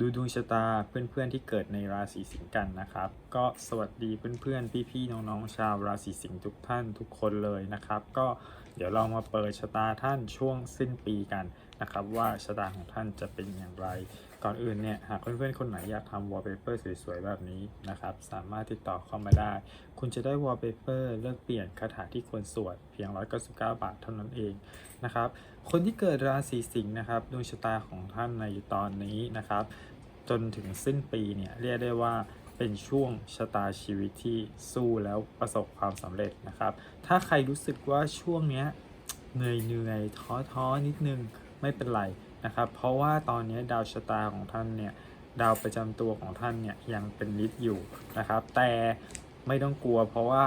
ดูดวงชะตาเพื่อนๆที่เกิดในราศีสิงห์กันนะครับ ก็สวัสดีเพื่อนๆพี่ๆน้องๆชาวราศีสิงห์ทุกท่านทุกคนเลยนะครับ ก็เดี๋ยวเรามาเปิดชะตาท่านช่วงสิ้นปีกัน นะครับว่าชะตาของท่านจะเป็นอย่างไร ก่อนอื่นเนี่ยหากเพื่อนๆคนไหนอยากทำวอลเปเปอร์สวยๆแบบนี้นะครับสามารถติดต่อเข้ามาได้ คุณจะได้วอลเปเปอร์เลือกเปลี่ยนคาถาที่ควรสวดเพียง 199 บาทเท่านั้นเองนะครับคนที่เกิดราศีสิงห์นะครับดวงชะตาของท่านในตอนนี้นะครับจนถึงสิ้นปีเนี่ยเรียกได้ว่าเป็นช่วงชะตาชีวิตที่สู้แล้วประสบความสำเร็จนะครับ ถ้าใครรู้สึกว่าช่วงเนี้ยเหนื่อยเหนื่อยท้อท้อนิดนึง ไม่เป็นไรนะครับ เพราะว่าตอนนี้ดาวชะตาของท่านเนี่ยดาวประจำตัวของท่านเนี่ยยังเป็นลิฟอยู่นะครับ แต่ไม่ต้องกลัว เพราะว่า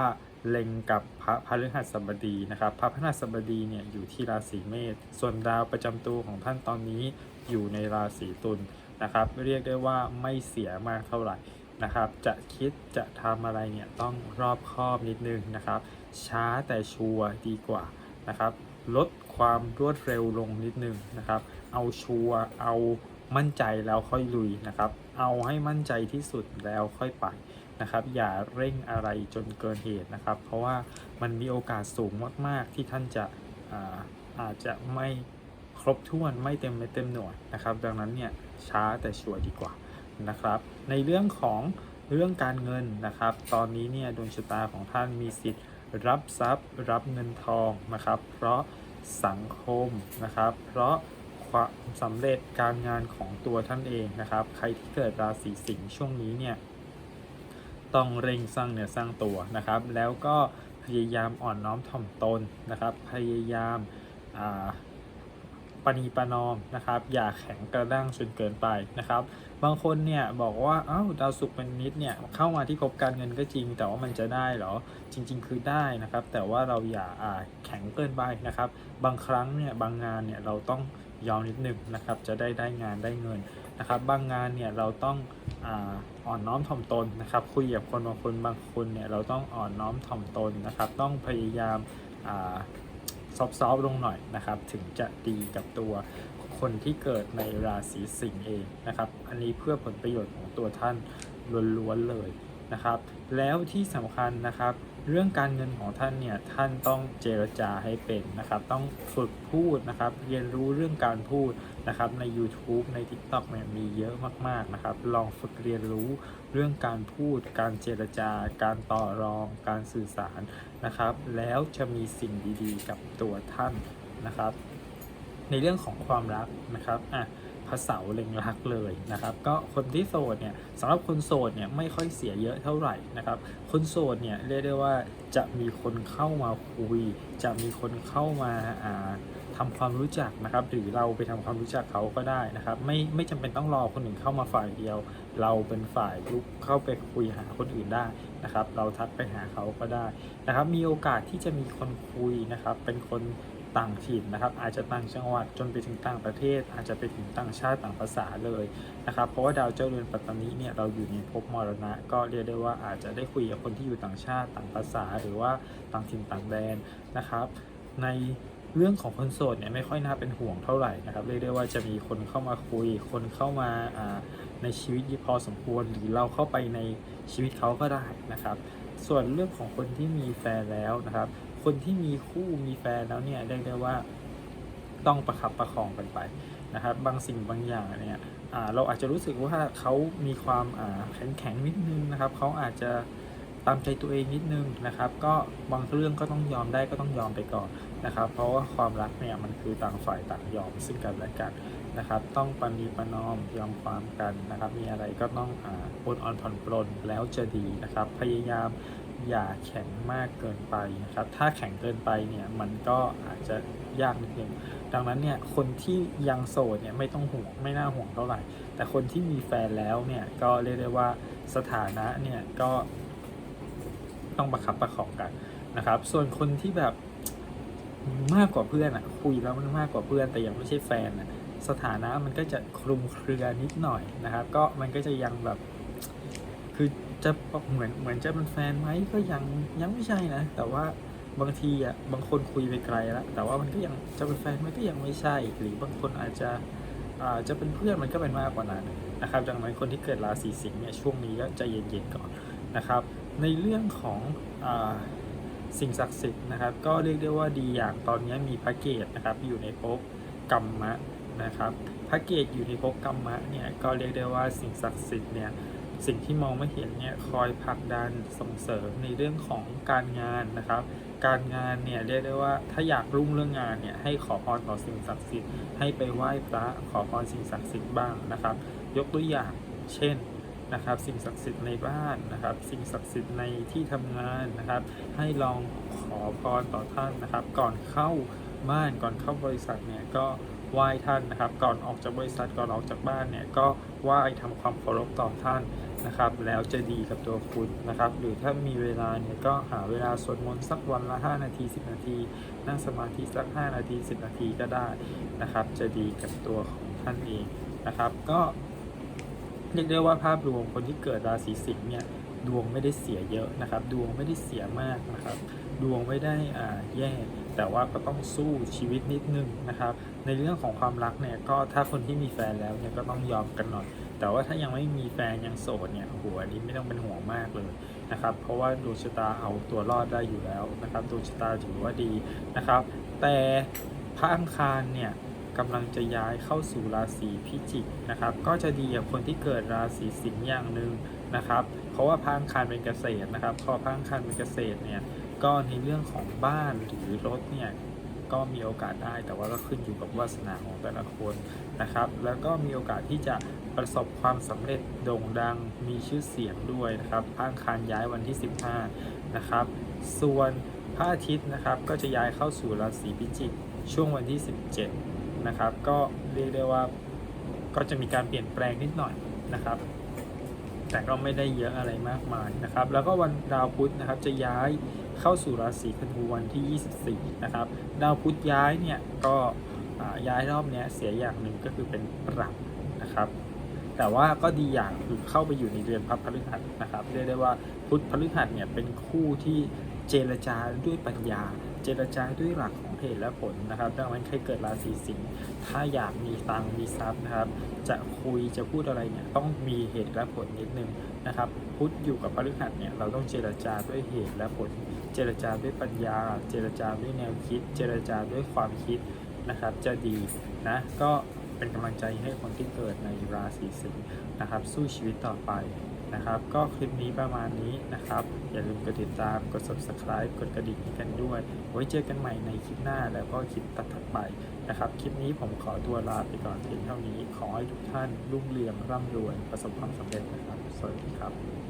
เล็งกับพระพฤหัสบดีนะครับ พระพฤหัสบดีเนี่ยอยู่ที่ราศีเมษส่วนดาวประจำตัวของท่านตอนนี้อยู่ในราศีตุลนะครับ เรียกได้ว่าไม่เสียมากเท่าไหร่นะครับ จะคิดจะทำอะไรเนี่ยต้องรอบคอบนิดนึงนะครับ ช้าแต่ชัวร์ดีกว่านะครับ ลด ความรวดเร็วลงนิดนึงนะครับ เอาชัวร์เอามั่นใจแล้วค่อยลุยนะครับ เอาให้มั่นใจที่สุดแล้วค่อยไปนะครับ อย่าเร่งอะไรจนเกินเหตุนะครับ เพราะว่ามันมีโอกาสสูงมาก ๆ ที่ท่านจะอาอาจจะไม่ครบถ้วนไม่เต็มเม็ดเต็มหน่วยนะครับ ดังนั้นเนี่ยช้าแต่ชัวร์ดีกว่านะครับ ในเรื่องของเรื่องการเงินนะครับ ตอนนี้เนี่ยดวงชะตาของท่านมีสิทธิ์รับทรัพย์ รับเงินทองนะครับ เพราะ สังคมนะครับ เพราะความสำเร็จการงานของตัวท่านเองนะครับ ใครที่เกิดราศีสิงห์ช่วงนี้เนี่ยต้องเร่งสร้างเนื้อสร้างตัวนะครับ แล้วก็พยายามอ่อนน้อมถ่อมตนนะครับ พยายามปณีประนอมนะครับ อย่าแข็งกระด้างจนเกินไปนะครับ บางคนเนี่ยบอกว่าอ้าวดาวศุกร์เป็นนิดเนี่ยเข้ามาที่ภพการเงินก็จริง แต่ว่ามันจะได้เหรอจริง ๆ คือได้นะครับ แต่ว่าเราอย่าาแข็งเกินไปนะครับ บางครั้งเนี่ยบางงานเนี่ยเราต้องยอมนิดหนึ่งนะครับจะได้ได้งานได้เงินนะครับ บางงานเนี่ยเราต้องอ่อนน้อมถ่อมตนนะครับ คุยกับคนบางคนบางคนเนี่ยเราต้องอ่อนน้อมถ่อมตนนะครับ ต้องพยายามอ่าซอฟต์ๆลงหน่อยนะครับ ถึงจะดีกับตัว คนที่เกิดในราศีสิงห์เองนะครับ อันนี้เพื่อผลประโยชน์ของตัวท่านล้วนๆเลยนะครับ แล้วที่สำคัญนะครับ เรื่องการเงินของท่านเนี่ยท่านต้องเจรจาให้เป็นนะครับ ต้องฝึกพูดนะครับ เรียนรู้เรื่องการพูดนะครับ ใน YouTube ใน TikTok เนี่ยมีเยอะมากๆนะครับ ลองฝึกเรียนรู้เรื่องการพูด การเจรจา การต่อรอง การสื่อสารนะครับ แล้วจะมีสิ่งดีๆ กับตัวท่านนะครับ ในเรื่องของความรักนะครับอะพระเสาเล็งรักเลยนะครับ ก็คนที่โสดเนี่ยสำหรับคนโสดเนี่ยไม่ค่อยเสียเยอะเท่าไหร่นะครับ คนโสดเนี่ยเรียกได้ว่าจะมีคนเข้ามาคุย จะมีคนเข้ามาอ่าทำความรู้จักนะครับ หรือเราไปทำความรู้จักเขาก็ได้นะครับ ไม่ไม่จำเป็นต้องรอคนอื่นเข้ามาฝ่ายเดียว เราเป็นฝ่ายลุกเข้าไปคุยหาคนอื่นได้นะครับ เราทักไปหาเขาก็ได้นะครับ มีโอกาสที่จะมีคนคุยนะครับ เป็นคน ต่างถิ่นนะครับ อาจจะต่างจังหวัดจนไปถึงต่างประเทศ อาจจะไปถึงต่างชาติต่างภาษาเลยนะครับ เพราะว่าดาวเจ้าเรือนปัตตานีเนี่ยเราอยู่ในภพมรณะ ก็เรียกได้ว่าอาจจะได้คุยกับคนที่อยู่ต่างชาติต่างภาษา หรือว่าต่างถิ่นต่างแดนนะครับ ในเรื่องของคนโสดเนี่ยไม่ค่อยน่าเป็นห่วงเท่าไหร่นะครับเรียกได้ว่าจะมีคนเข้ามาคุย คนเข้ามาอ่าในชีวิตพอสมควรหรือเราเข้าไปในชีวิตเขาก็ได้นะครับ ส่วนเรื่องของคนที่มีแฟนแล้วนะครับ คนที่มีคู่มีแฟนแล้วเนี่ยเรียกได้ว่าต้องประคับประคองกันไปนะครับ บางสิ่งบางอย่างเนี่ยเราอาจจะรู้สึกว่าเขามีความแข็งแข็งนิดนึงนะครับเขาอาจจะตามใจตัวเองนิดนึงนะครับ ก็บางเรื่องก็ต้องยอมได้ก็ต้องยอมไปก่อนนะครับ เพราะว่าความรักเนี่ยมันคือต่างฝ่ายต่างยอมซึ่งกันและกันนะครับ ต้องปณีประนอมยอมความกันนะครับ มีอะไรก็ต้องอ่อดอ่อนผ่อนปลนแล้วจะดีนะครับ พยายาม อย่าแข็งมากเกินไปนะครับ ถ้าแข็งเกินไปเนี่ยมันก็อาจจะยากนิดนึง ดังนั้นเนี่ยคนที่ยังโสดเนี่ยไม่ต้องห่วงไม่น่าห่วงเท่าไหร่ แต่คนที่มีแฟนแล้วเนี่ยก็เรียกได้ว่าสถานะเนี่ยก็ต้องประคับประคองกันนะครับ ส่วนคนที่แบบมากกว่าเพื่อนอะคุยแล้วมันมากกว่าเพื่อนแต่ยังไม่ใช่แฟนอะสถานะมันก็จะคลุมเครือนิดหน่อยนะครับ ก็มันก็จะยังแบบ คือจะเหมือนเหมือนจะเป็นแฟนไหมก็ยังยังไม่ใช่นะ แต่ว่าบางทีอะบางคนคุยไปไกลแล้วแต่ว่ามันก็ยังจะเป็นแฟนไหมก็ยังไม่ใช่ หรือบางคนอาจจะอ่าจะเป็นเพื่อนมันก็เป็นมากกว่านั้นนะครับดังนั้นคนที่เกิดราศีสิงห์เนี่ยช่วงนี้ก็ใจเย็นๆก่อนนะครับ ในเรื่องของอาสิ่งศักดิ์สิทธิ์นะครับ ก็เรียกได้ว่าดีอย่างตอนนี้มีพระเกตนะครับอยู่ในภพกรรมะนะครับพระเกตอยู่ในภพกรรมะเนี่ยก็เรียกได้ว่าสิ่งศักดิ์สิทธิ์เนี่ย สิ่งที่มองไม่เห็นเนี่ยคอยผลักดันส่งเสริมในเรื่องของการงานนะครับ การงานเนี่ยเรียกได้ว่าถ้าอยากรุ่งเรื่องงานเนี่ยให้ขอพรต่อสิ่งศักดิ์สิทธิ์ให้ไปไหว้พระขอพรสิ่งศักดิ์สิทธิ์บ้างนะครับ ยกตัวอย่างเช่นนะครับสิ่งศักดิ์สิทธิ์ในบ้านนะครับ สิ่งศักดิ์สิทธิ์ในที่ทำงานนะครับ ให้ลองขอพรต่อท่านนะครับ ก่อนเข้าบ้านก่อนเข้าบริษัทเนี่ยก็ไหว้ท่านนะครับ ก่อนออกจากบริษัทก่อนออกจากบ้านเนี่ยก็ไหว้ทำความเคารพต่อท่าน นะครับ แล้วจะดีกับตัวคุณนะครับ หรือถ้ามีเวลาเนี่ยก็หาเวลาสวดมนต์สักวันละ 5 นาที 10 นาที นั่งสมาธิสัก 5 นาที 10 นาทีก็ได้นะครับ จะดีกับตัวของท่านเองนะครับ ก็เรียกได้ว่าภาพรวมคนที่เกิดราศีสิงห์เนี่ยดวงไม่ได้เสียเยอะนะครับ ดวงไม่ได้เสียมากนะครับ ดวงไม่ได้อ่าแย่ แต่ว่าก็ต้องสู้ชีวิตนิดนึงนะครับ ในเรื่องของความรักเนี่ยก็ถ้าคนที่มีแฟนแล้วเนี่ยก็ต้องยอมกันหน่อย แต่ว่าถ้ายังไม่มีแฟนยังโสดเนี่ยโอ้โหอันนี้ไม่ต้องเป็นห่วงมากเลยนะครับ เพราะว่าดวงชะตาเอาตัวรอดได้อยู่แล้วนะครับดวงชะตาถือว่าดีนะครับ แต่พระอังคารเนี่ยกำลังจะย้ายเข้าสู่ราศีพิจิกนะครับ ก็จะดีกับคนที่เกิดราศีสิงห์อย่างหนึ่งนะครับ เพราะว่าพระอังคารเป็นเกษตรนะครับพอพระอังคารเป็นเกษตรเนี่ยก็ในเรื่องของบ้านหรือรถเนี่ย ก็มีโอกาสได้ แต่ว่าก็ขึ้นอยู่กับวาสนาของแต่ละคนนะครับ แล้วก็มีโอกาสที่จะประสบความสำเร็จโด่งดังมีชื่อเสียงด้วยนะครับพระอังคารย้ายวันที่ 15 นะครับ ส่วนพระอาทิตย์นะครับก็จะย้ายเข้าสู่ราศีพิจิกช่วงวันที่ 17 นะครับ ก็เรียกได้ว่าก็จะมีการเปลี่ยนแปลงนิดหน่อยนะครับ แต่ก็ไม่ได้เยอะอะไรมากมายนะครับ แล้วก็วันดาวพุธนะครับจะย้ายเข้าสู่ราศีธนูวันที่ 24 นะครับ ดาวพุธย้ายเนี่ยก็ย้ายรอบนี้เสียอย่างหนึ่งก็คือเป็นปรับนะครับแต่ว่าก็ดีอย่างคือเข้าไปอยู่ในเรือนพระพฤหัสนะครับเรียกได้ว่าพุธพฤหัสเนี่ยเป็นคู่ที่เจรจาด้วยปัญญา เจรจาด้วยหลัก เหตุและผลนะครับ ดังนั้นใครเกิดราศีสิงห์ถ้าอยากมีตังค์มีทรัพย์นะครับ จะคุยจะพูดอะไรเนี่ยต้องมีเหตุและผลนิดนึงนะครับพุธอยู่กับพฤหัสเนี่ยเราต้องเจรจาด้วยเหตุและผล เจรจาด้วยปัญญา เจรจาด้วยแนวคิด เจรจาด้วยความคิดนะครับ จะดีนะก็เป็นกำลังใจให้คนที่เกิดในราศีสิงห์นะครับ สู้ชีวิตต่อไป นะครับ ก็คลิปนี้ประมาณนี้นะครับ อย่าลืมกดติดตามกด subscribe กดกระดิ่งกันด้วย ไว้เจอกันใหม่ในคลิปหน้าแล้วก็คลิปตัดๆไปนะครับ คลิปนี้ผมขอตัวลาไปก่อนเพียงเท่านี้ ขอให้ทุกท่านรุ่งเรืองร่ำรวยประสบความสำเร็จนะครับ สวัสดีครับ